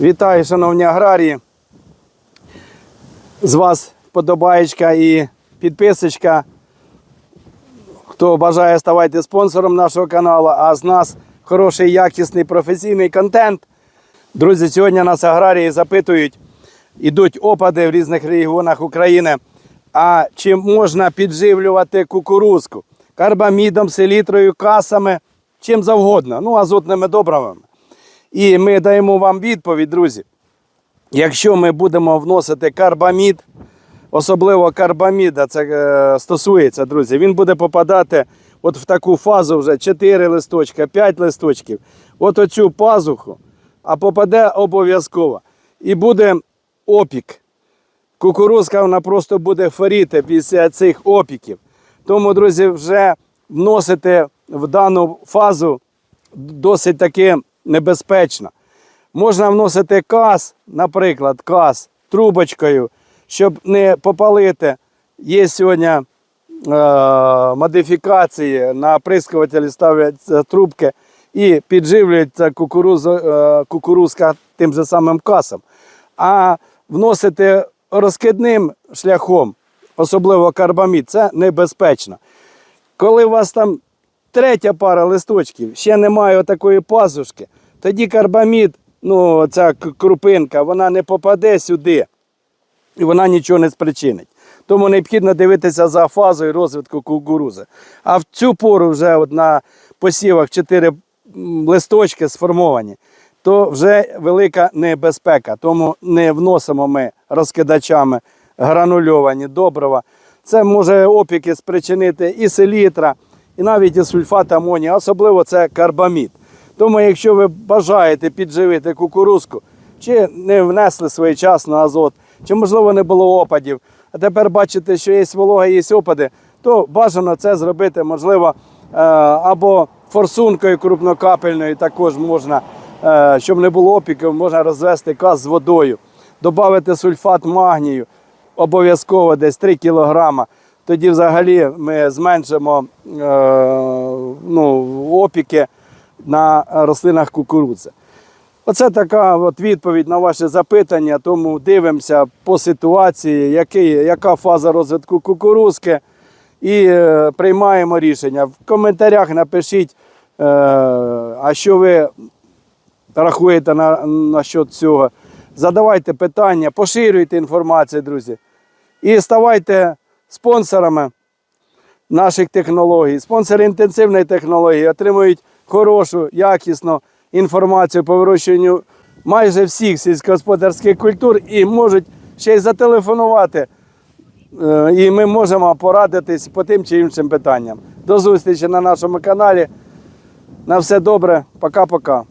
Вітаю, шановні аграрії. З вас вподобаєчка і підписочка. Хто бажає ставайте спонсором нашого каналу, а з нас хороший, якісний, професійний контент. Друзі, сьогодні нас аграрії запитують, ідуть опади в різних регіонах України. А чи можна підживлювати кукурузку карбамідом, селітрою, касами, чим завгодно, ну, азотними добривами. І ми даємо вам відповідь, друзі. Якщо ми будемо вносити карбамід, особливо карбаміда, це е, стосується, друзі, він буде попадати от в таку фазу вже 4 листочка, 5 листочків, от оцю пазуху, а попаде обов'язково. І буде опік. Кукурузка вона просто буде хворіти після цих опіків. Тому, друзі, вже вносити в дану фазу досить таки небезпечно. Можна вносити каз, наприклад, каз трубочкою, щоб не попалити. Є сьогодні е, модифікації на оприскувателі ставляться трубки і підживлюється кукуруза, е, кукурузка тим же самим касом. А вносити розкидним шляхом, особливо карбамід, це небезпечно. Коли у вас там третя пара листочків, ще немає такої пазушки, тоді карбамід, ну ця крупинка, вона не попаде сюди і вона нічого не спричинить. Тому необхідно дивитися за фазою розвитку кукурузи. А в цю пору вже от на посівах 4 листочки сформовані, то вже велика небезпека. Тому не вносимо ми розкидачами гранульовані добрива. Це може опіки спричинити і селітра, і навіть і сульфат амонія, особливо це карбамід. Тому, якщо ви бажаєте підживити кукурузку, чи не внесли своєчасно азот, чи можливо не було опадів, а тепер бачите, що є волога, є опади, то бажано це зробити, можливо, е, або форсункою крупнокапельною також можна, е, щоб не було опіків, можна розвести каз з водою, додати сульфат магнію, обов'язково десь 3 кілограма. Тоді взагалі ми зменшимо е, ну, опіки на рослинах кукурудзи. Оце така от відповідь на ваше запитання. Тому дивимося по ситуації, який, яка фаза розвитку кукурузки, і е, приймаємо рішення. В коментарях напишіть, е, а що ви рахуєте на, на счет цього. Задавайте питання, поширюйте інформацію, друзі. І ставайте спонсорами наших технологій. Спонсори інтенсивної технології отримують хорошу, якісну інформацію по вирощуванню майже всіх сільськогосподарських культур і можуть ще й зателефонувати. Е, І ми можемо порадитись по тим чи іншим питанням. До зустрічі на нашому каналі. На все добре. Пока-пока.